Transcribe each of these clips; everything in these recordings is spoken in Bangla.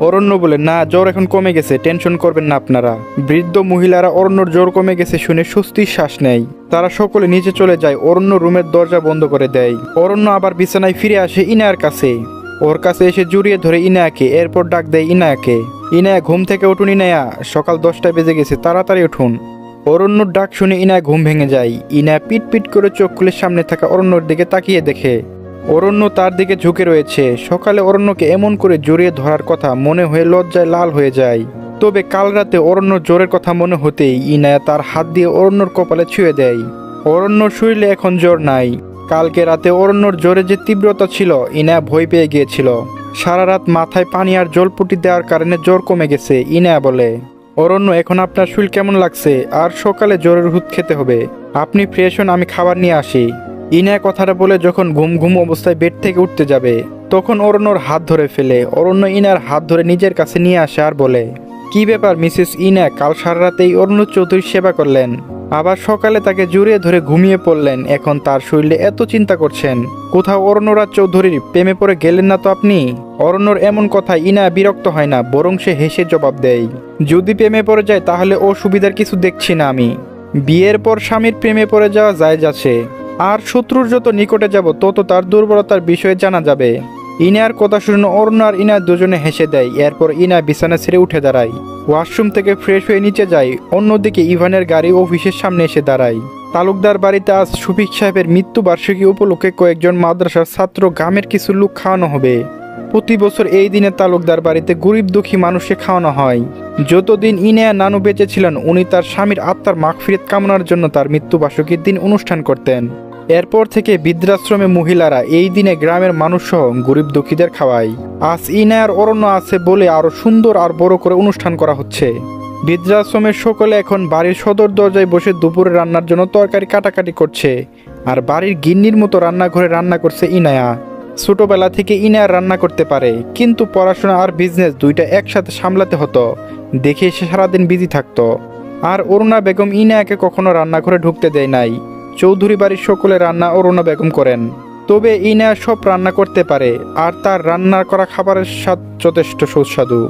অরণ্য বলে, না, জ্বর এখন কমে গেছে, টেনশন করবেন না আপনারা। বৃদ্ধ মহিলারা অরণ্যর জ্বর কমে গেছে শুনে স্বস্তির শ্বাস নেয়। তারা সকলে নিচে চলে যায়, অরণ্য রুমের দরজা বন্ধ করে দেয়। অরণ্য আবার বিছানায় ফিরে আসে ইনায়ার কাছে। ওর কাছে এসে জড়িয়ে ধরে ইনায়াকে, এরপর ডাক দেয় ইনায়াকে। ইনায়া ঘুম থেকে উঠুন ইনায়া, সকাল দশটায় বেজে গেছে, তাড়াতাড়ি উঠুন। অরণ্যর ডাক শুনে ইনায়া ঘুম ভেঙে যায়। ইনায়া পিট পিট করে চোখ খুলে সামনে থাকা অরণ্যর দিকে তাকিয়ে দেখে। অরণ্য তার দিকে ঝুঁকে রয়েছে। সকালে অরণ্যকে এমন করে জড়িয়ে ধরার কথা মনে হয়ে লজ্জায় লাল হয়ে যায়। তবে কাল রাতে অরণ্য জোরের কথা মনে হতেই ইনায়া তার হাত দিয়ে অরণ্যর কপালে ছুঁয়ে দেয়। অরণ্যর শরীরে এখন জ্বর নাই। কালকে রাতে অরণ্যর জ্বরে যে তীব্রতা ছিল, ইনায়া ভয় পেয়ে গিয়েছিল। সারা রাত মাথায় পানি আর জলপুটি দেওয়ার কারণে জ্বর কমে গেছে, ইনায়া বলে। অরণ্য, এখন আপনার শরীর কেমন লাগছে? আর সকালে জ্বরের হুদ খেতে হবে। আপনি ফ্রেশ হন, আমি খাবার নিয়ে আসি। ইনায়া কথাটা বলে যখন ঘুম ঘুম অবস্থায় বেড থেকে উঠতে যাবে, তখন অরণ্যর হাত ধরে ফেলে। অরণ্য ইনার হাত ধরে নিজের কাছে নিয়ে আসে আর বলে, কি ব্যাপার, মিসেস ইনা কাল সারা রাতেই অরুণ চৌধুরীর সেবা করলেন। আবার সকালে তাকে জড়িয়ে ধরে ঘুমিয়ে পড়লেন। এখন তার শরীরে এত চিন্তা করছেন। কোথাও অরণ্যরাজ চৌধুরীর প্রেমে পড়ে গেলেন না তো আপনি? অরণ্যর এমন কথা ইনা বিরক্ত হয় না, বরং সে হেসে জবাব দেয়, যদি প্রেমে পড়ে যায়, তাহলে অসুবিধার কিছু দেখছি না আমি। বিয়ের পর স্বামীর প্রেমে পড়ে যাওয়া যায় যাচ্ছে আর শত্রুর যত নিকটে যাব, তত তার দুর্বলতার বিষয়ে জানা যাবে। ইনার কথা শুনে অরুণ আর ইনা দুজনে হেসে দেয়। এরপর ইনা বিছানা ছেড়ে উঠে দাঁড়ায়। ওয়াশরুম থেকে ফ্রেশ হয়ে নিচে যায়। অন্যদিকে ইভানের গাড়ি অফিসের সামনে এসে দাঁড়ায়। তালুকদার বাড়িতে আজ শফিক সাহেবের মৃত্যু বার্ষিকী উপলক্ষে কয়েকজন মাদ্রাসার ছাত্র গ্রামের কিছু লোক খাওয়ানো হবে। প্রতি বছর এই দিনে তালুকদার বাড়িতে গরিব দুঃখী মানুষকে খাওয়ানো হয়। যতদিন ইনেয়া নানু বেঁচে ছিলেন, উনি তার স্বামীর আত্মার মাগফিরত কামনার জন্য তার মৃত্যুবার্ষিকীর দিন অনুষ্ঠান করতেন। এরপর থেকে বৃদ্ধাশ্রমে মহিলারা এই দিনে গ্রামের মানুষ সহ গরিব দুঃখীদের খাওয়ায়। আজ ইনায়ার অরণ্য আছে বলে আরও সুন্দর আর বড় করে অনুষ্ঠান করা হচ্ছে। বৃদ্ধাশ্রমের সকলে এখন বাড়ির সদর দরজায় বসে দুপুরে রান্নার জন্য তরকারি কাটাকাটি করছে। আর বাড়ির গিন্নির মতো রান্নাঘরে রান্না করছে ইনায়া। ছোটবেলা থেকে ইনায়ার রান্না করতে পারে, কিন্তু পড়াশোনা আর বিজনেস দুইটা একসাথে সামলাতে হতো। দেখে সে সারাদিন বিজি থাকতো। আর অরুণা বেগম ইনায়াকে কখনো রান্নাঘরে ঢুকতে দেয় নাই। চৌধুরী বাড়ির সকলে রান্না অরুণা বেগম করেন। তবে ইনা সব রান্না করতে পারে, আর তার রান্না করা খাবারের স্বাদ যথেষ্ট সুস্বাদু।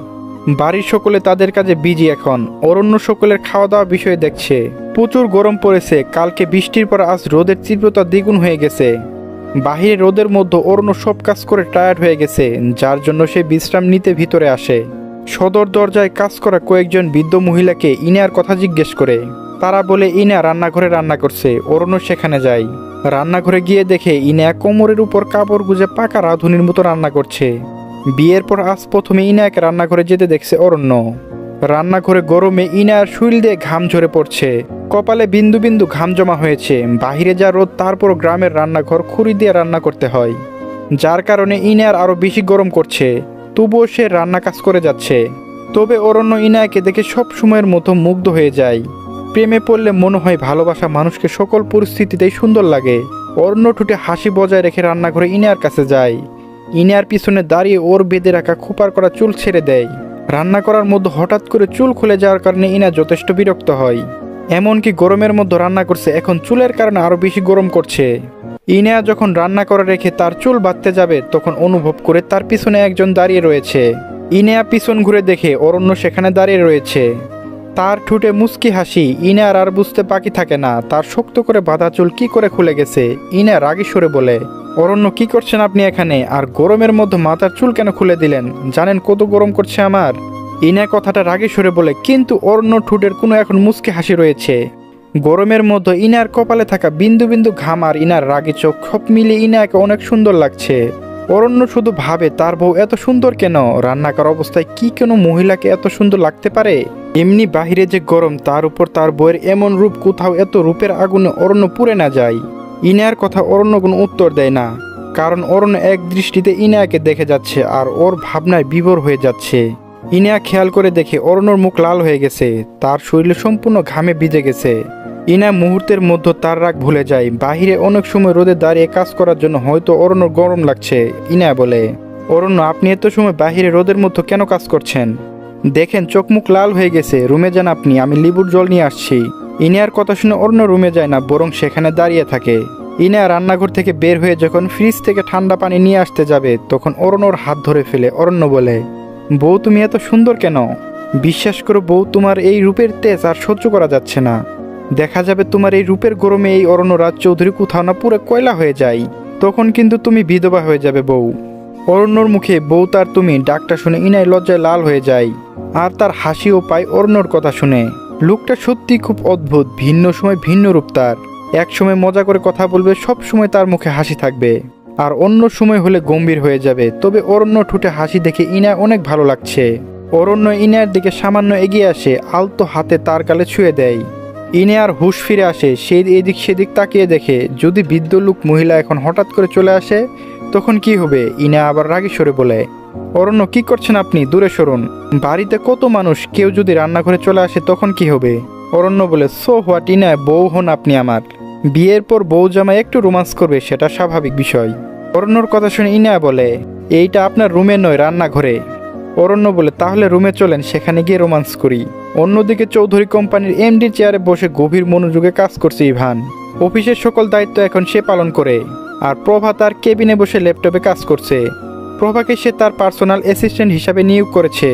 বাড়ির সকলে তাদের কাজে বিজি এখন অরণ্য সকলের খাওয়া দাওয়া বিষয়ে দেখছে। প্রচুর গরম পড়েছে, কালকে বৃষ্টির পর আজ রোদের তীব্রতা দ্বিগুণ হয়ে গেছে। বাহিরে রোদের মধ্যে অরণ্য সব কাজ করে টায়ার্ড হয়ে গেছে, যার জন্য সে বিশ্রাম নিতে ভিতরে আসে। সদর দরজায় কাজ করা কয়েকজন বৃদ্ধ মহিলাকে ইনার কথা জিজ্ঞেস করে। তারা বলে, ইনা রান্নাঘরে রান্না করছে, অরণ্য সেখানে যায়। রান্নাঘরে গিয়ে দেখে, ইনা কোমরের উপর কাপড় গুজে পাকা রাঁধুনির মতো রান্না করছে। বিয়ের পর আজ প্রথমে ইনাকে রান্নাঘরে যেতে দেখছে অরণ্য। রান্নাঘরে গরমে ইনার শুইল দিয়ে ঘাম ঝরে পড়ছে। কপালে বিন্দু বিন্দু ঘাম জমা হয়েছে। বাহিরে যা রোদ তারপর গ্রামের রান্নাঘর খুঁড়ি দিয়ে রান্না করতে হয়। যার কারণে ইনার আরও বেশি গরম করছে। তবুও সে রান্না কাজ করে যাচ্ছে। তবে অরণ্য ইনায়কে দেখে সব সময়ের মতো মুগ্ধ হয়ে যায়। প্রেমে পড়লে মনে হয় ভালোবাসা মানুষকে সকল পরিস্থিতিতেই সুন্দর লাগে। অরণ্য ঠুটে হাসি বজায় রেখে রান্নাঘরে ইনার কাছে যায়। ইনার পিছনে দাঁড়িয়ে ওর বেঁধে রাখা খোপার করা চুল ছেড়ে দেয়। রান্না করার মধ্যে হঠাৎ করে চুল খুলে যাওয়ার কারণে ইনা যথেষ্ট বিরক্ত হয়। এমনকি গরমের মধ্যে রান্না করছে, এখন চুলের কারণে আরও বেশি গরম করছে। ইনা যখন রান্না করে রেখে তার চুল বাঁধতে যাবে, তখন অনুভব করে তার পিছনে একজন দাঁড়িয়ে রয়েছে। ইনেয়া পিছন ঘুরে দেখে অরণ্য সেখানে দাঁড়িয়ে রয়েছে। তার ঠুটে মুস্কি হাসি, ইনার আর বুঝতে বাকি থাকে না। তার শক্ত করে বাঁধা চুল কি করে খুলে গেছে ইনা রাগি সরে বলে, অরণ্য, কি করছেন আপনি এখানে? আর গরমের মধ্যে মাথার চুল কেন খুলে দিলেন? জানেন কত গরম করছে আমার? ইনা কথাটা রাগে সরে বলে, কিন্তু অরণ্য ঠুটের কোনো এখন মুস্কি হাসি রয়েছে। গরমের মধ্যে ইনার কপালে থাকা বিন্দু বিন্দু ঘাম আর ইনার রাগে চোখ, সব মিলে ইনাকে অনেক সুন্দর লাগছে। অরণ্য শুধু ভাবে, তার বউ এত সুন্দর কেন? রান্না করা অবস্থায় কি কোনো মহিলাকে এত সুন্দর লাগতে পারে? এমনি বাহিরে যে গরম, তার উপর তার বইয়ের এমন রূপ কোথাও এত রূপের আগুনে অরণ্য পুড়ে না যায়। ইনার কথা অরণ্য কোনো উত্তর দেয় না, কারণ অরণ্য এক দৃষ্টিতে ইনায়াকে দেখে যাচ্ছে আর ওর ভাবনায় বিভোর হয়ে যাচ্ছে। ইনায়া খেয়াল করে দেখে অরণ্যর মুখ লাল হয়ে গেছে, তার শরীরে সম্পূর্ণ ঘামে ভিজে গেছে। ইনা মুহূর্তের মধ্যে তার রাগ ভুলে যায়, বাহিরে অনেক সময় রোদে দাঁড়িয়ে কাজ করার জন্য হয়তো অরণ্য গরম লাগছে, ইনা বলে, অরণ্য, আপনি এত সময় বাহিরে রোদের মধ্যে কেন কাজ করছেন? দেখেন চোখ মুখ লাল হয়ে গেছে, রুমে যান আপনি, আমি লিবুর জল নিয়ে আসছি। ইনিয়ার কথা শুনে অন্য রুমে যায় না, বরং সেখানে দাঁড়িয়ে থাকে। ইনা রান্নাঘর থেকে বের হয়ে যখন ফ্রিজ থেকে ঠান্ডা পানি নিয়ে আসতে যাবে, তখন অরণ্যর হাত ধরে ফেলে, অরণ্য বলে, বউ, তুমি এত সুন্দর কেন? বিশ্বাস করো বউ, তোমার এই রূপের তেজ আর সহ্য করা যাচ্ছে না। দেখা যাবে তোমার এই রূপের গরমে এই অরণ্য রাজ চৌধুরী কোথাও না পুরো কয়লা হয়ে যায়। তখন কিন্তু তুমি বিধবা হয়ে যাবে বউ। অরণ্যর মুখে বউ তার তুমি ডাকটা শুনে ইনাই লজ্জায় লাল হয়ে যায়, আর তার হাসিও পায় অরণ্যর কথা শুনে। লোকটা সত্যি খুব অদ্ভুত, ভিন্ন সময় ভিন্ন রূপ তার। এক সময় মজা করে কথা বলবে, সব সময় তার মুখে হাসি থাকবে। আর অন্য সময় হলে গম্ভীর হয়ে যাবে, তবে অরণ্য ঠুটে হাসি দেখে ইনা অনেক ভালো লাগছে। অরণ্য ইনার দিকে সামান্য এগিয়ে আসে, আলতো হাতে তার কালে ছুঁয়ে দেয়। ইনে আর হুশ ফিরে আসে, সেই এদিক সেদিক তাকিয়ে দেখে, যদি বৃদ্ধ লোক মহিলা এখন হঠাৎ করে চলে আসে তখন কি হবে? ইনা আবার রাগি সরে বলে, অরণ্য, কি করছেন আপনি? দূরে সরুন। বাড়িতে কত মানুষ? কেউ যদি রান্নাঘরে চলে আসে, তখন কি হবে? অরণ্য বলে, সো হোয়াট, ইনা, বউ হন আপনি আমার। বিয়ের পর বউ জামাই একটু রোমান্স করবে, সেটা স্বাভাবিক বিষয়। অরণ্যর কথা শুনে ইনা বলে, এইটা আপনার রুমে নয়, রান্নাঘরে। অরণ্য বলে, তাহলে রুমে চলেন, সেখানে গিয়ে রোমান্স করি। অন্যদিকে চৌধুরী কোম্পানির এমডি চেয়ারে বসে গভীর মনোযোগে কাজ করছে ইভান। অফিসের সকল দায়িত্ব এখন সে পালন করে। আর প্রভা তার কেবিনে বসে ল্যাপটপে কাজ করছে। প্রভাকে সে তার পার্সোনাল অ্যাসিস্ট্যান্ট হিসাবে নিয়োগ করেছে,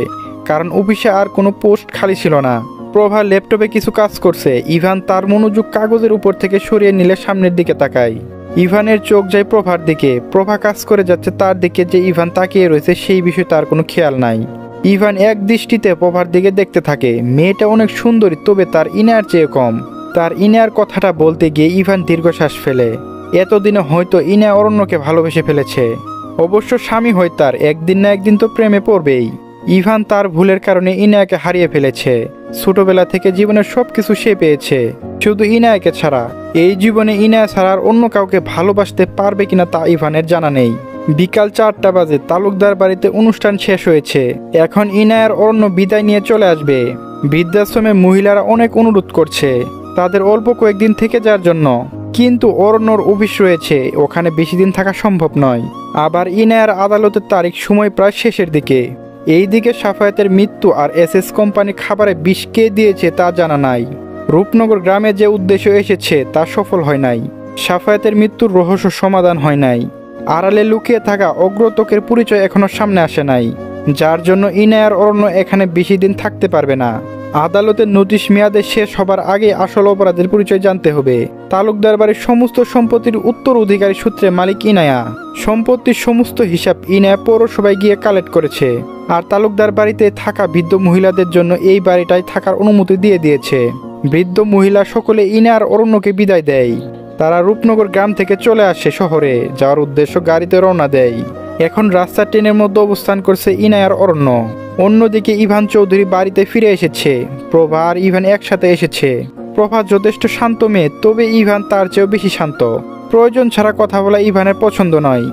কারণ অফিসে আর কোনো পোস্ট খালি ছিল না। প্রভা ল্যাপটপে কিছু কাজ করছে। ইভান তার মনোযোগ কাগজের উপর থেকে সরিয়ে নিলে সামনের দিকে তাকায়। ইভানের চোখ যায় প্রভার দিকে। প্রভা কাজ করে যাচ্ছে তার দিকে যে ইভান তাকিয়ে রয়েছে সেই বিষয়ে তার কোনো খেয়াল নাই। ইভান এক দৃষ্টিতে প্রভার দিকে দেখতে থাকে। মেয়েটা অনেক সুন্দরী, তবে তার ইনার চেয়ে কম। তার ইনার কথাটা বলতে গিয়ে ইভান দীর্ঘশ্বাস ফেলে। এতদিনে হয়তো ইনা অরণ্যকে ভালোবেসে ফেলেছে। অবশ্য স্বামী হয় তার, একদিন না একদিন তো প্রেমে পড়বেই। ইভান তার ভুলের কারণে ইনায়াকে হারিয়ে ফেলেছে। ছোটবেলা থেকে জীবনের সব কিছু সে পেয়েছে। শুধু ইনায়াকে ছাড়া, এই জীবনে ইনায়া ছাড়া আর অন্য কাউকে ভালোবাসতে পারবে কিনা তা ইভানের জানা নেই। বিকাল চারটা বাজে তালুকদার বাড়িতে অনুষ্ঠান শেষ হয়েছে। এখন ইনায়ার অন্য বিদায় নিয়ে চলে আসবে। বৃদ্ধাশ্রমে মহিলারা অনেক অনুরোধ করছে। তাদের অল্প কয়েকদিন থেকে যাওয়ার জন্য। কিন্তু অরণ্যর অফিস রয়েছে, ওখানে বেশি দিন থাকা সম্ভব নয়। আবার ইনায়ার আদালতের তারিখ সময় প্রায় শেষের দিকে। এই দিকে সাফায়াতের মৃত্যু আর এসএস কোম্পানি খাবারে বিষ কে দিয়েছে তা জানা নাই। রূপনগর গ্রামে যে উদ্দেশ্য এসেছে তা সফল হয় নাই। সাফায়াতের মৃত্যুর রহস্য সমাধান হয় নাই। আড়ালে লুকিয়ে থাকা অগ্রতকের পরিচয় এখনও সামনে আসে নাই, যার জন্য ইনায়ার অরণ্য এখানে বেশি দিন থাকতে পারবে না। আদালতের নোটিশ মেয়াদে শেষ হবার আগে আসল অপরাধের পরিচয় জানতে হবে। তালুকদার বাড়ির সমস্ত সম্পত্তির উত্তর অধিকারী সূত্রে মালিক ইনায়া। সম্পত্তির সমস্ত হিসাব ইনায়া পৌরসভায় গিয়ে কালেক্ট করেছে। আর তালুকদার বাড়িতে থাকা বৃদ্ধ মহিলাদের জন্য এই বাড়িটায় থাকার অনুমতি দিয়ে দিয়েছে। বৃদ্ধ মহিলা সকলে ইনার অরণ্যকে বিদায় দেয়। তারা রূপনগর গ্রাম থেকে চলে আসে শহরে, যাওয়ার উদ্দেশ্য গাড়িতে রওনা দেয়। এখন রাস্তা ট্রেনের মধ্যে অবস্থান করছে ইনায়ার অরণ্য। অন্যদিকে ইভান চৌধুরী বাড়িতে ফিরে এসেছে। প্রভা আর ইভান একসাথে এসেছে। প্রভা যথেষ্ট শান্ত মেয়ে, তবে ইভান তার চেয়েও বেশি শান্ত। প্রয়োজন ছাড়া কথা বলা ইভানের পছন্দ নয়।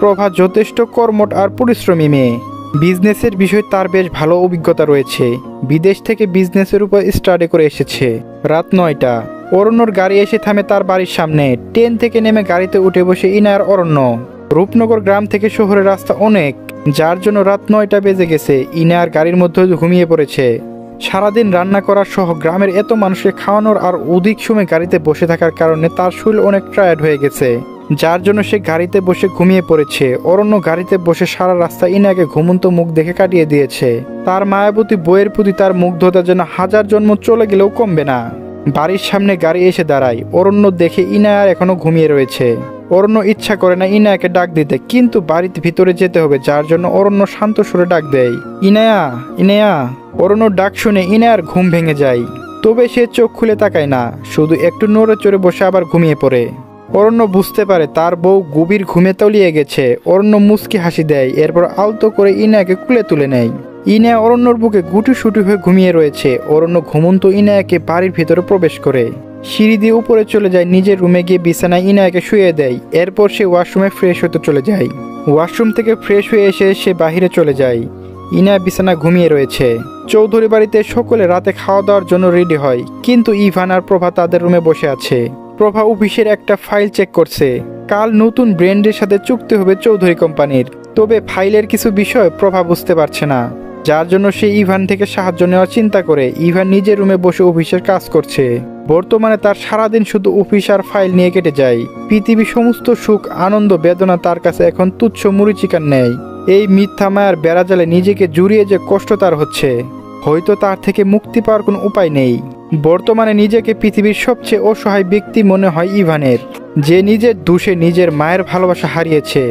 প্রভা যথেষ্ট কর্মট আর পরিশ্রমী মেয়ে। বিজনেসের বিষয়ে তার বেশ ভালো অভিজ্ঞতা রয়েছে। বিদেশ থেকে বিজনেসের উপর স্টাডি করে এসেছে। রাত নয়টা। অরণ্যর গাড়ি এসে থামে তার বাড়ির সামনে। ট্রেন থেকে নেমে গাড়িতে উঠে বসে ইনার অরণ্য। রূপনগর গ্রাম থেকে শহরের রাস্তা অনেক। যার জন্য রাত নয়টা বেজে গেছে ইনার গাড়ির মধ্যে ঘুমিয়ে পড়েছে। সারাদিন রান্না করার সহ গ্রামের এত মানুষকে খাওয়ানোর আর অধিক সময় গাড়িতে বসে থাকার কারণে তার শরীর অনেক টায়ার্ড হয়ে গেছে। যার জন্য সে গাড়িতে বসে ঘুমিয়ে পড়েছে। অরণ্য গাড়িতে বসে সারা রাস্তা ইনাকে ঘুমন্ত মুখ দেখে কাটিয়ে দিয়েছে। তার মায়াবতী বইয়ের প্রতি তার মুগ্ধতা যেন হাজার জন্ম চলে গেলেও কমবে না। বাড়ির সামনে গাড়ি এসে দাঁড়ায়। অরণ্য দেখে ইনায়ার এখনও ঘুমিয়ে রয়েছে। অরণ্য ইচ্ছা করে না ইনায়াকে ডাক দিতে, কিন্তু বাড়িতে ভিতরে যেতে হবে, যার জন্য অরণ্য শান্ত সুরে ডাক দেয়, ইনায়া ইনায়া। অরণ্য ডাক শুনে ইনায়ার ঘুম ভেঙে যায়, তবে সে চোখ খুলে তাকায় না, শুধু একটু নড়ে চড়ে বসে আবার ঘুমিয়ে পড়ে। অরণ্য বুঝতে পারে তার বউ গভীর ঘুমে তলিয়ে গেছে, অরণ্য মুচকি হাসি দেয়, এরপর আলতো করে ইনায়াকে কুলে তুলে নেয়। ইনা অরণ্যর বুকে গুটি সুটি হয়ে ঘুমিয়ে রয়েছে। অরণ্য ঘুমন্ত ইনায়াকে বাড়ির ভেতরে প্রবেশ করে। সিঁড়ি দিয়ে উপরে চলে যায়, নিজের রুমে গিয়ে বিছানায় ইনায়াকে শুয়ে দেয়। এরপর সে ওয়াশরুমে ফ্রেশ হতে চলে যায়। ওয়াশরুম থেকে ফ্রেশ হয়ে এসে সে বাহিরে চলে যায়। ইনা বিছানা ঘুমিয়ে রয়েছে। চৌধুরী বাড়িতে সকলে রাতে খাওয়া দাওয়ার জন্য রেডি হয়, কিন্তু ইভান আর প্রভা তাদের রুমে বসে আছে। প্রভা অফিসের একটা ফাইল চেক করছে। কাল নতুন ব্র্যান্ডের সাথে চুক্তি হবে চৌধুরী কোম্পানির। তবে ফাইলের কিছু বিষয় প্রভা বুঝতে পারছে না। যার জন্য সে ইভান থেকে সাহায্য নেওয়ার চিন্তা করে। ইভান নিজের রুমে বসে অফিসের কাজ করছে। বর্তমানে তার সারাদিন শুধু অফিস আর ফাইল নিয়ে কেটে যায়। পৃথিবী সমস্ত সুখ, আনন্দ, বেদনা তার কাছে এখন তুচ্ছ মুরিচিকার নেই এই মিথ্যা মায়ার বেড়াজালে নিজেকে জুড়িয়ে যে কষ্ট তার হচ্ছে, হয়তো তার থেকে মুক্তি পাওয়ার কোনো উপায় নেই। বর্তমানে নিজেকে পৃথিবীর সবচেয়ে অসহায় ব্যক্তি মনে হয় ইভানের, যে নিজের দোষে নিজের মায়ের ভালোবাসা হারিয়েছে।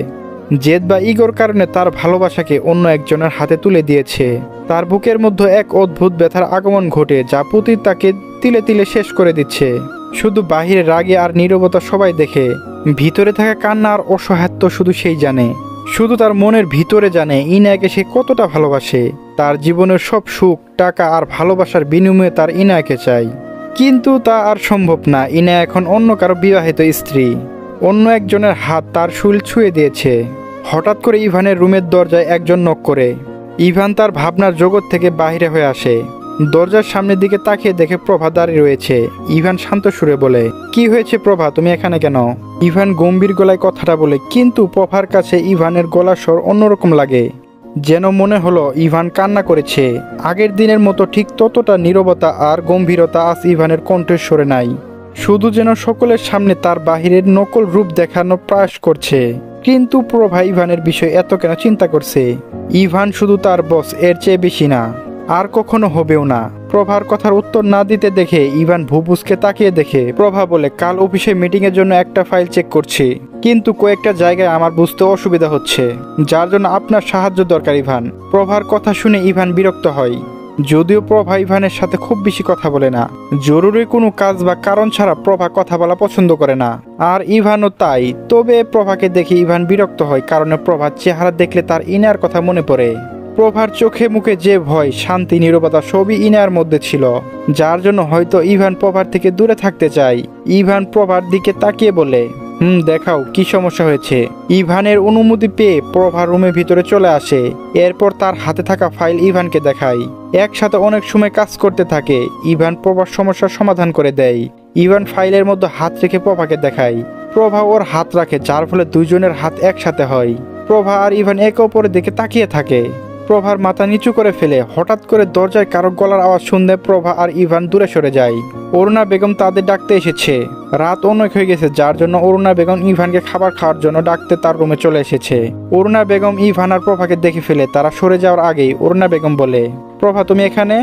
জেদ বা ইগোর কারণে তার ভালোবাসাকে অন্য একজনের হাতে তুলে দিয়েছে। তার বুকের মধ্যে এক অদ্ভুত ব্যথার আগমন ঘটে, যা প্রতি তাকে তিলে তিলে শেষ করে দিচ্ছে। শুধু বাহিরে রাগে আর নীরবতা সবাই দেখে। ভিতরে থাকা কান্না আর অসহায়ত্ব শুধু সেই জানে। শুধু তার মনের ভিতরে জানে, ইনায়াকে সে কতটা ভালোবাসে। তার জীবনের সব সুখ, টাকা আর ভালোবাসার বিনিময়ে তার ইনায়াকে চাই। কিন্তু তা আর সম্ভব না ইনা এখন অন্য কারও বিবাহিত স্ত্রী। অন্য একজনের হাত তার শুল ছুঁয়ে দিয়েছে। হঠাৎ করে ইভানের রুমের দরজায় একজন নক করে। ইভান তার ভাবনার জগৎ থেকে বাহিরে হয়ে আসে। দরজার সামনের দিকে তাকিয়ে দেখে প্রভা দাঁড়িয়ে রয়েছে। ইভান শান্ত সুরে বলে, কি হয়েছে প্রভা, তুমি এখানে কেন? ইভান গম্ভীর গলায় কথাটা বলে, কিন্তু প্রভার কাছে ইভানের গলার স্বর অন্যরকম লাগে। যেন মনে হলো ইভান কান্না করেছে। আগের দিনের মতো ঠিক ততটা নীরবতা আর গম্ভীরতা আজ ইভানের কণ্ঠস্বরে নাই। শুধু যেন সকলের সামনে তার বাহিরের নকল রূপ দেখানো প্রয়াস করছে। কিন্তু প্রভা ইভানের বিষয়ে এত কেন চিন্তা করছে? ইভান শুধু তার বস এর চেয়ে বেশি না। আর কখনো হবেও না। প্রভার কথার উত্তর না দিতে দেখে ইভান ভুবুসকে তাকিয়ে দেখে, প্রভা বলে, কাল অফিসে মিটিং এর জন্য একটা ফাইল চেক করছি। কিন্তু কয়েকটা জায়গায় আমার বুঝতে অসুবিধা হচ্ছে। যার জন্য আপনার সাহায্য দরকার, ইভান। প্রভার কথা শুনে ইভান বিরক্ত হয়। যদিও প্রভা ইভানের সাথে খুব বেশি কথা বলে না। জরুরি কোনো কাজ বা কারণ ছাড়া প্রভা কথা বলা পছন্দ করে না। আর ইভানও তাই, তবে প্রভাকে দেখে ইভান বিরক্ত হয় কারণ প্রভার চেহারা দেখলে তার ইনার কথা মনে পড়ে। প্রভার চোখে মুখে যে ভয়, শান্তি, নিরবতা সবই ইনার মধ্যে ছিল। যার জন্য হয়তো ইভান প্রভার থেকে দূরে থাকতে চায়। ইভান প্রভার দিকে তাকিয়ে বলে হুম, দেখাও, কি সমস্যা হয়েছে? ইভানের অনুমতি পেয়ে প্রভা রুমের ভিতরে চলে আসে। এরপর তার হাতে থাকা ফাইল ইভানকে দেখায়। একসাথে অনেক সময় কাজ করতে থাকে। ইভান প্রভার সমস্যার সমাধান করে দেয়। ইভান ফাইলের মধ্যে হাত রেখে প্রভাকে দেখায়। প্রভা ওর হাত রাখে, যার ফলে দুইজনের হাত একসাথে হয়। প্রভা আর ইভান একে অপরের দিকে তাকিয়ে থাকে। প্রভার মাথা নিচু করে ফেলে, হঠাৎ করে দরজায় কারও গলার আওয়াজ শুনতে প্রভা আর ইভান দূরে সরে যায়। অরুণা বেগম তাদের ডাকতে এসেছে। রাত অনেক হয়ে গেছে, যার জন্য অরুণা বেগম ইভানকে খাবার খাওয়ার জন্য ডাকতে তার রুমে চলে এসেছে। অরুণা বেগম, ইভান আর প্রভাকে দেখে ফেলে, তারা সরে যাওয়ার আগেই অরুণা বেগম বলে, প্রভা, তুমি এখানে?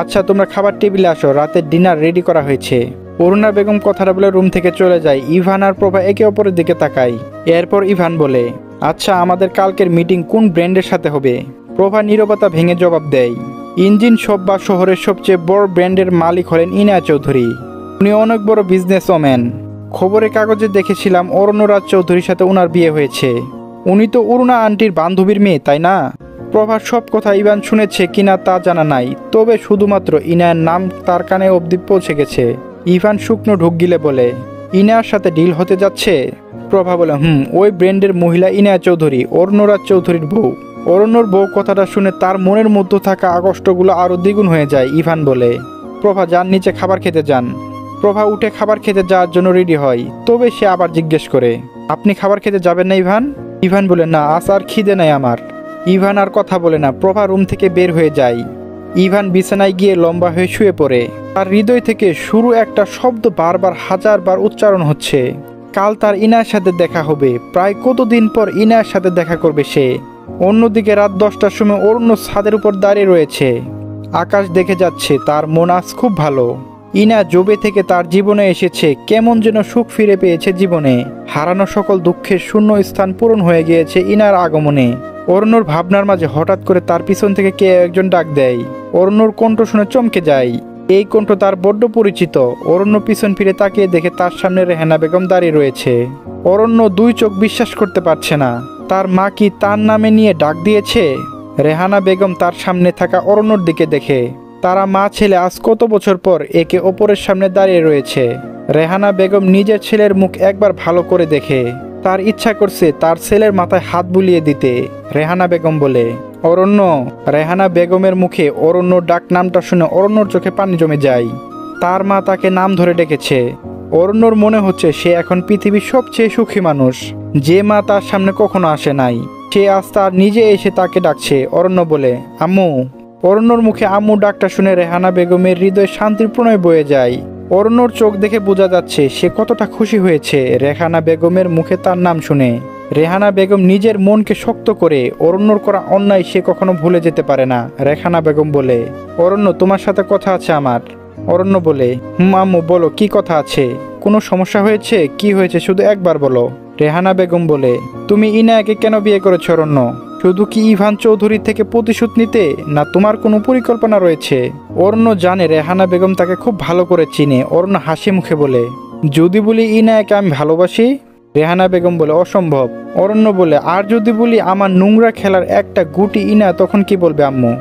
আচ্ছা তোমরা খাবার টেবিলে আসো রাতের ডিনার রেডি করা হয়েছে। অরুণা বেগম কথাটা বলে রুম থেকে চলে যায়, ইভান আর প্রভা একে অপরের দিকে তাকায়। এরপর ইভান বলে আচ্ছা আমাদের কালকের মিটিং কোন ব্র্যান্ডের সাথে হবে? প্রভা নীরবতা ভেঙে জবাব দেয়। ইঞ্জিন শপ বা শহরের সবচেয়ে বড় ব্র্যান্ডের মালিক হলেন ইনা চৌধুরী। উনি অনেক বড় বিজনেস ওম্যান খবরের কাগজে দেখেছিলাম অরণ্যরাজ চৌধুরীর সাথে ওনার বিয়ে হয়েছে। উনি তো অরুণা আন্টির বান্ধবীর মেয়ে, তাই না? প্রভার সব কথা ইভান শুনেছে কিনা তা জানা নাই, তবে শুধুমাত্র ইনার নাম তার কানে অবধি পৌঁছে গেছে। ইভান শুকনো ঢুক গিলে বলে ইনার সাথে ডিল হতে যাচ্ছে? প্রভা বলে, হুম, ওই ব্র্যান্ডের মহিলা ইনা চৌধুরী অরণ্যরাজ চৌধুরীর বউ। অরণ্যর বউ কথাটা শুনে তার মনের মধ্যে থাকা আকষ্টগুলো আরও দ্বিগুণ হয়ে যায়, ইভান বলে। প্রভা, যান, নিচে খাবার খেতে যান। প্রভা উঠে খাবার খেতে যাওয়ার জন্য রেডি হয়, তবে সে আবার জিজ্ঞেস করে, আপনি খাবার খেতে যাবেন না, ইভান? ইভান বলে, না, আজ আর খিদে নাই আমার। ইভান আর কথা বলে না, প্রভা রুম থেকে বের হয়ে যায়। ইভান বিছানায় গিয়ে লম্বা হয়ে শুয়ে পড়ে। তার হৃদয় থেকে শুরু একটা শব্দ বারবার হাজার বার উচ্চারণ হচ্ছে। কাল তার ইনার সাথে দেখা হবে, প্রায় কতদিন পর ইনার সাথে দেখা করবে সে? অন্যদিকে রাত দশটার সময় অরণ্য ছাদের উপর দাঁড়িয়ে রয়েছে। আকাশ দেখে যাচ্ছে তার মন আজ খুব ভালো। ইনা জবে থেকে তার জীবনে এসেছে, কেমন যেন সুখ ফিরে পেয়েছে জীবনে। হারানো সকল দুঃখের শূন্য স্থান পূরণ হয়ে গিয়েছে ইনার আগমনে। অরণ্যর ভাবনার মাঝে হঠাৎ করে তার পিছন থেকে কে একজন ডাক দেয়। অরণ্যর কণ্ঠ শুনে চমকে যায়। এই কণ্ঠ তার বড্ড পরিচিত। অরণ্য পিছন ফিরে তাকিয়ে দেখে তার সামনে রেহানা বেগম দাঁড়িয়ে রয়েছে। অরণ্য দুই চোখ বিশ্বাস করতে পারছে না। তার মা কি তার নামে নিয়ে ডাক দিয়েছে? রেহানা বেগম তার সামনে থাকা অরণ্যর দিকে দেখে, তারা মা ছেলে আজ কত বছর পর একে অপরের সামনে দাঁড়িয়ে রয়েছে? রেহানা বেগম নিজের ছেলের মুখ একবার ভালো করে দেখে, তার ইচ্ছা করছে তার ছেলের মাথায় হাত বুলিয়ে দিতে। রেহানা বেগম বলে, অরণ্য! রেহানা বেগমের মুখে অরণ্য ডাক নামটা শুনে অরণ্যর চোখে পানি জমে যায়। তার মা তাকে নাম ধরে ডেকেছে অরণ্যর মনে হচ্ছে সে এখন পৃথিবীর সবচেয়ে সুখী মানুষ। যে মা তার সামনে কখনো আসে নাই। সে আজ তার নিজে এসে তাকে ডাকছে, অরণ্য বলে, আম্মু। অরণ্যর মুখে আম্মু ডাকটা শুনে রেহানা বেগমের হৃদয় শান্তির প্রণয় বয়ে যায়। অরণ্যর চোখ দেখে বোঝা যাচ্ছে সে কতটা খুশি হয়েছে, রেহানা বেগমের মুখে তার নাম শুনে। রেহানা বেগম নিজের মনকে শক্ত করে, অরণ্যর করা অন্যায় সে কখনো ভুলে যেতে পারে না। রেহানা বেগম বলে, অরণ্য, তোমার সাথে কথা আছে আমার। অরণ্য বলে হুম আম্মু বলো, কি কথা আছে? কোনো সমস্যা হয়েছে? কি হয়েছে? শুধু একবার বলো। রেহানা বেগম বলে, তুমি ইনায়াকে কেন বিয়ে করেছ, অরণ্য? শুধু কি ইভান চৌধুরী থেকে প্রতিশোধ নিতে? না, তোমার কোনো পরিকল্পনা রয়েছে? অরণ্য জানে রেহানা বেগম তাকে খুব ভালো করে চিনে। অরণ্য হাসি মুখে বলে, যদি বলি ইনায়াকে আমি ভালোবাসি? রেহানা বেগম বলে, অসম্ভব। অরণ্য বলে, আর যদি বলি আমার নোংরা খেলার একটা গুটি ইনা তখন কি বলবে আম্মু?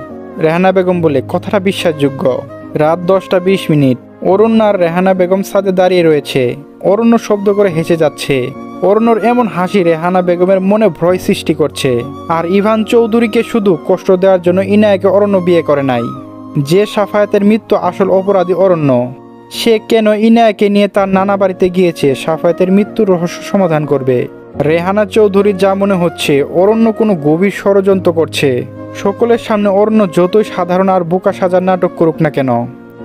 রেহানা বেগম বলে, কথাটা বিশ্বাসযোগ্য। রাত দশটা বিশ মিনিট। অরণ্য আর রেহানা বেগম সাথে দাঁড়িয়ে রয়েছে। অরণ্য শব্দ করে হেসে যাচ্ছে। অরণ্যর এমন হাসি রেহানা বেগমের মনে ভয় সৃষ্টি করছে। আর ইভান চৌধুরীকে শুধু কষ্ট দেওয়ার জন্য ইনায়াকে অরণ্য বিয়ে করে নাই। যে সাফায়াতের মৃত্যু আসল অপরাধী অরণ্য। সে কেন ইনায়াকে নিয়ে তার নানা বাড়িতে গিয়েছে, সাফায়াতের মৃত্যুর রহস্য সমাধান করবে। রেহানা চৌধুরী যা মনে হচ্ছে, অরণ্য কোনো গভীর ষড়যন্ত্র করছে। সকলের সামনে অরণ্য যতই সাধারণ আর বোকা সাজার নাটক করুক না কেন,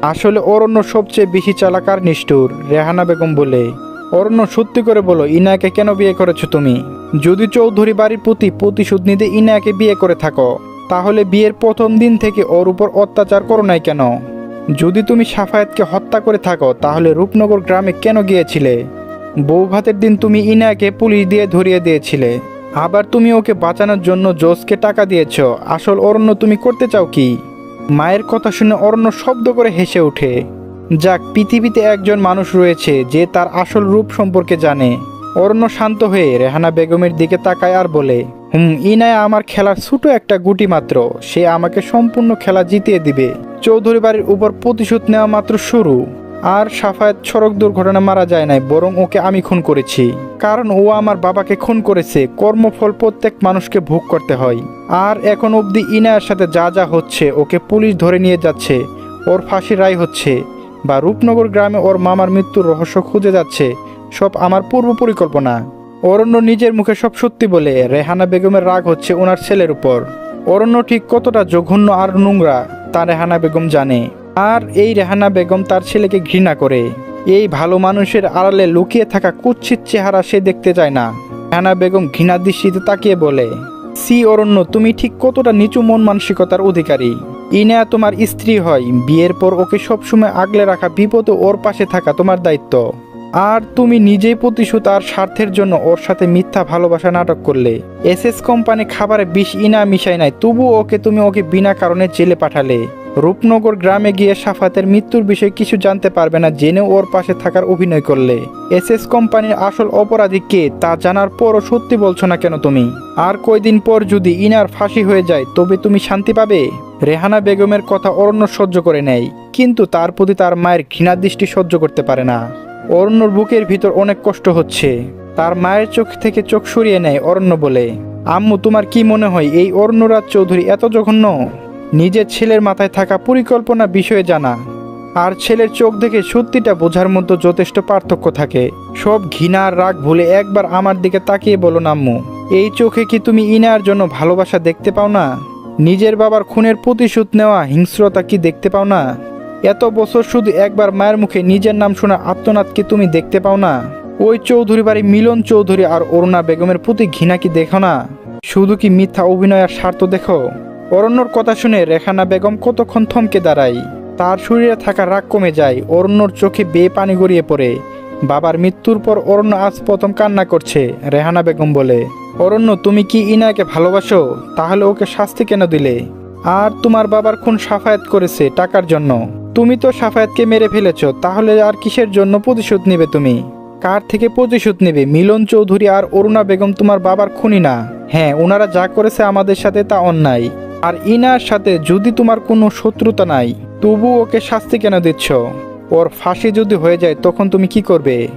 আসলে অরণ্য সবচেয়ে বেশি চালাকার নিষ্ঠুর, রেহানা বেগম বলে। অরণ্য সত্যি করে বলো, ইনায়াকে কেন বিয়ে করেছ তুমি? যদি চৌধুরী বাড়ির প্রতি প্রতিশোধ নিতে ইনায়াকে বিয়ে করে থাকো, তাহলে বিয়ের প্রথম দিন থেকে ওর উপর অত্যাচার করো নাই কেন? যদি তুমি সাফায়াতকে হত্যা করে থাকো, তাহলে রূপনগর গ্রামে কেন গিয়েছিলে? বউ ভাতের দিন তুমি ইনায়াকে পুলিশ দিয়ে ধরিয়ে দিয়েছিলে। আবার তুমি ওকে বাঁচানোর জন্য জোসকে টাকা দিয়েছ। আসল অরণ্য তুমি করতে চাও কি? মায়ের কথা শুনে অরণ্য শব্দ করে হেসে ওঠে। যাক, পৃথিবীতে একজন মানুষ রয়েছে যে তার আসল রূপ সম্পর্কে জানে। অরণ্য শান্ত হয়ে রেহানা বেগমের দিকে তাকায় আর বলে, হুম, ইনায়া আমার খেলার ছোট একটা গুটি মাত্র। সে আমাকে সম্পূর্ণ খেলা জিতিয়ে দিবে। চৌধুরী বাড়ির উপর প্রতিশোধ নেওয়া মাত্র শুরু। আর সাফায়াত সড়ক দুর্ঘটনা মারা যায় নাই, বরং ওকে আমি খুন করেছি। কারণ ও আমার বাবাকে খুন করেছে, কর্মফল প্রত্যেক মানুষকে ভোগ করতে হয়। আর এখন অবধি ইনায়ার সাথে যা যা হচ্ছে, ওকে পুলিশ ধরে নিয়ে যাচ্ছে, ওর ফাঁসির রায় হচ্ছে, বা রূপনগর গ্রামে ওর মামার মৃত্যুর রহস্য খুঁজে যাচ্ছে, সব আমার পূর্ব পরিকল্পনা। অরণ্য নিজের মুখে সব সত্যি বলে, রেহানা বেগমের রাগ হচ্ছে ওনার ছেলের উপর। অরণ্য ঠিক কতটা জঘন্য আর নোংরা, তা রেহানা বেগম জানে। আর এই রেহানা বেগম তার ছেলেকে ঘৃণা করে। এই ভালো মানুষের আড়ালে লুকিয়ে থাকা কুৎসিত চেহারা সে দেখতে চায় না। রেহানা বেগম ঘৃণা দৃষ্টিতে তাকিয়ে বলে, সি অরণ্য, তুমি ঠিক কতটা নিচু মন মানসিকতার অধিকারী। ইনা তোমার স্ত্রী হয়, বিয়ের পর ওকে সবসময় আগলে রাখা বিপদে ওর পাশে থাকা তোমার দায়িত্ব। আর তুমি নিজেই প্রতিশোধ আর স্বার্থের জন্য ওর সাথে মিথ্যা ভালোবাসা নাটক করলে। এস এস কোম্পানি খাবারে বিষ ইনা মিশাই নাই তবু ওকে তুমি ওকে বিনা কারণে জেলে পাঠালে। রূপনগর গ্রামে গিয়ে সাফাতের মৃত্যুর বিষয়ে কিছু জানতে পারবে না জেনে ওর পাশে থাকার অভিনয় করলে। এস এস কোম্পানির আসল অপরাধী কে তা জানার পরও সত্যি বলছো না কেন তুমি? আর কয়দিন পর যদি ইনার ফাঁসি হয়ে যায়, তবে তুমি শান্তি পাবে? রেহানা বেগমের কথা অরণ্য সহ্য করে নেয়, কিন্তু তার প্রতি তার মায়ের ঘৃণার দৃষ্টি সহ্য করতে পারে না। অরণ্যর বুকের ভিতর অনেক কষ্ট হচ্ছে। তার মায়ের চোখ থেকে চোখ সরিয়ে নেয় অরণ্য বলে, আম্মু, তোমার কি মনে হয় এই অরণ্যরাজ চৌধুরী এত জঘন্য? নিজের ছেলের মাথায় থাকা পরিকল্পনা বিষয়ে জানা আর ছেলের চোখ দেখে সত্যিটা বোঝার মতো যথেষ্ট পার্থক্য থাকে। সব ঘৃণা রাগ ভুলে একবার আমার দিকে তাকিয়ে বলো, নাম্মু, এই চোখে কি তুমি ইনার জন্য ভালোবাসা দেখতে পাও না? নিজের বাবার খুনের প্রতিশোধ নেওয়া হিংস্রতা কি দেখতে পাও না? এত বছর শুধু একবার মায়ের মুখে নিজের নাম শোনা আত্মনাথ কি তুমি দেখতে পাও না? ওই চৌধুরী বাড়ি মিলন চৌধুরী আর অরুণা বেগমের প্রতি ঘৃণা কি দেখো না? শুধু কি মিথ্যা অভিনয় আর স্বার্থ দেখো? অরণ্যর কথা শুনে রেখানা বেগম কতক্ষণ থমকে দাঁড়ায়। তার শরীরে থাকা রাগ কমে যায়, অরণ্যর চোখে বেয়ে পানি গড়িয়ে পড়ে। বাবার মৃত্যুর পর অরণ্য আজ প্রথম কান্না করছে, রেহানা বেগম বলে। অরণ্য, তুমি কি ইনাকে ভালোবাসো? তাহলে ওকে শাস্তি কেন দিলে? আর তোমার বাবার খুন সাফায়াত করেছে টাকার জন্য। তুমি তো সাফায়াতকে মেরে ফেলেছ, তাহলে আর কিসের জন্য প্রতিশোধ নেবে তুমি? কার থেকে প্রতিশোধ নেবে? মিলন চৌধুরী আর অরুণা বেগম তোমার বাবার খুনি না। হ্যাঁ ওনারা যা করেছে আমাদের সাথে তা অন্যায়। আর ইনার সাথে যদি তোমার কোনো শত্রুতা নাই তবু ওকে শাস্তি কেন দিচ্ছ? ওর ফাঁসি যদি হয়ে যায়, তখন তুমি কি করবে?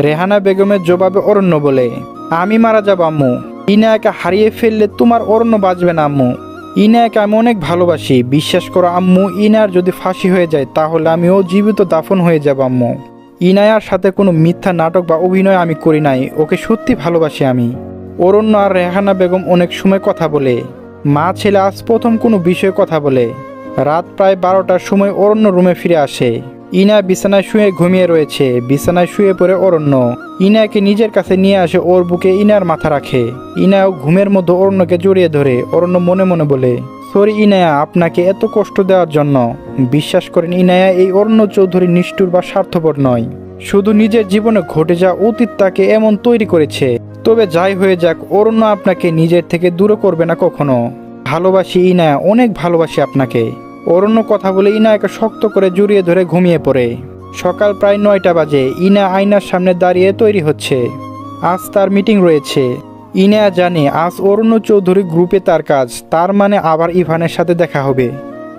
রেহানা বেগমের জবাবে অরণ্য বলে, আমি মারা যাব, আম্মু। ইনায়াকে হারিয়ে ফেললে তোমার অরণ্য বাঁচবে না, আম্মু। ইনায়াকে আমি অনেক ভালোবাসি। বিশ্বাস করো, আম্মু, ইনার যদি ফাঁসি হয়ে যায়, তাহলে আমি ও জীবিত দাফন হয়ে যাব, আম্মু। ইনায়ার সাথে কোনো মিথ্যা নাটক বা অভিনয় আমি করি নাই। ওকে সত্যি ভালোবাসি আমি। অরণ্য আর রেহানা বেগম অনেক সময় কথা বলে মা ছেলে আজ প্রথম কোনো বিষয়ে কথা বলে। রাত প্রায় বারোটার সময় অরণ্য রুমে ফিরে আসে। ইনা বিছানায় শুয়ে ঘুমিয়ে রয়েছে। বিছানায় শুয়ে পড়ে অরণ্য। ইনাকে নিজের কাছে নিয়ে আসে ওর বুকে ইনার মাথা রাখে। ইনাও ঘুমের মধ্যে অরণ্যকে জড়িয়ে ধরে। অরণ্য মনে মনে বলে, সরি ইনায়া, আপনাকে এত কষ্ট দেওয়ার জন্য। বিশ্বাস করেন ইনায়া, এই অরণ্য চৌধুরী নিষ্ঠুর বা স্বার্থপর নয়। শুধু নিজের জীবনে ঘটে যাওয়া অতীত তাকে এমন তৈরি করেছে। তবে যাই হয়ে যাক, অরণ্য আপনাকে নিজের থেকে দূরে করবে না কখনো। ভালোবাসি ইনায়া, অনেক ভালোবাসি আপনাকে। অরণ্য কথা বলে ইনায়াকে শক্ত করে জড়িয়ে ধরে ঘুমিয়ে পড়ে। সকাল প্রায় নয়টা বাজে ইনা আয়নার সামনে দাঁড়িয়ে তৈরি হচ্ছে। আজ তার মিটিং রয়েছে। ইনা জানে, আজ অরণ্য চৌধুরী গ্রুপে তার কাজ, তার মানে আবার ইভানের সাথে দেখা হবে।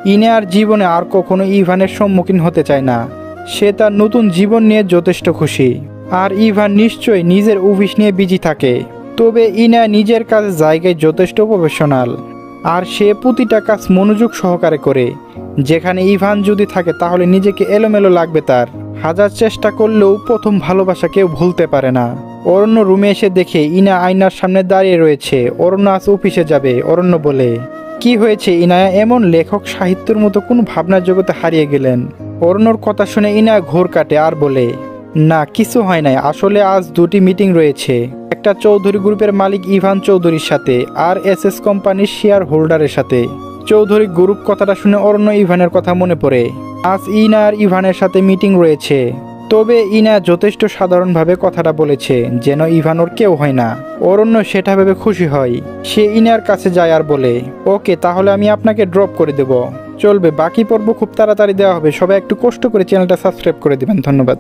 ইনার জীবনে আর কখনো ইভানের সম্মুখীন হতে চায় না। সে তার নতুন জীবন নিয়ে যথেষ্ট খুশি। আর ইভান নিশ্চয়ই নিজের অফিস নিয়ে বিজি থাকে। তবে ইনা নিজের কাজের জায়গায় যথেষ্ট প্রফেশনাল। আর সে প্রতিটা কাজ মনোযোগ সহকারে করে। যেখানে ইভান যদি থাকে তাহলে নিজেকে এলোমেলো লাগবে তার। হাজার চেষ্টা করলেও প্রথম ভালোবাসা কেউ ভুলতে পারে না। অরণ্য রুমে এসে দেখে ইনা আয়নার সামনে দাঁড়িয়ে রয়েছে। অরণ্য আজ অফিসে যাবে, অরণ্য বলে। কি হয়েছে ইনায়া? এমন লেখক সাহিত্যের মতো কোন ভাবনার জগতে হারিয়ে গেলেন। অরণ্যর কথা শুনে ইনা ঘোর কাটে আর বলে, না, কিছু হয় নাই। আসলে আজ দুটি মিটিং রয়েছে। একটা চৌধুরী গ্রুপের মালিক ইভান চৌধুরীর সাথে আর এস এস কোম্পানির শেয়ার হোল্ডারের সাথে। চৌধুরী গ্রুপ কথাটা শুনে অরণ্য ইভানের কথা মনে পড়ে। আজ ইনা আর ইভানের সাথে মিটিং রয়েছে। তবে ইনা যথেষ্ট সাধারণভাবে কথাটা বলেছে, যেন ইভান ওর কেউ হয় না। অরণ্য সেটা ভেবে খুশি হয়। সে ইনার কাছে যায় আর বলে, ওকে, তাহলে আমি আপনাকে ড্রপ করে দেব। চলবে। বাকি পর্ব খুব তাড়াতাড়ি দেওয়া হবে। সবাই একটু কষ্ট করে চ্যানেলটা সাবস্ক্রাইব করে দেবেন। ধন্যবাদ।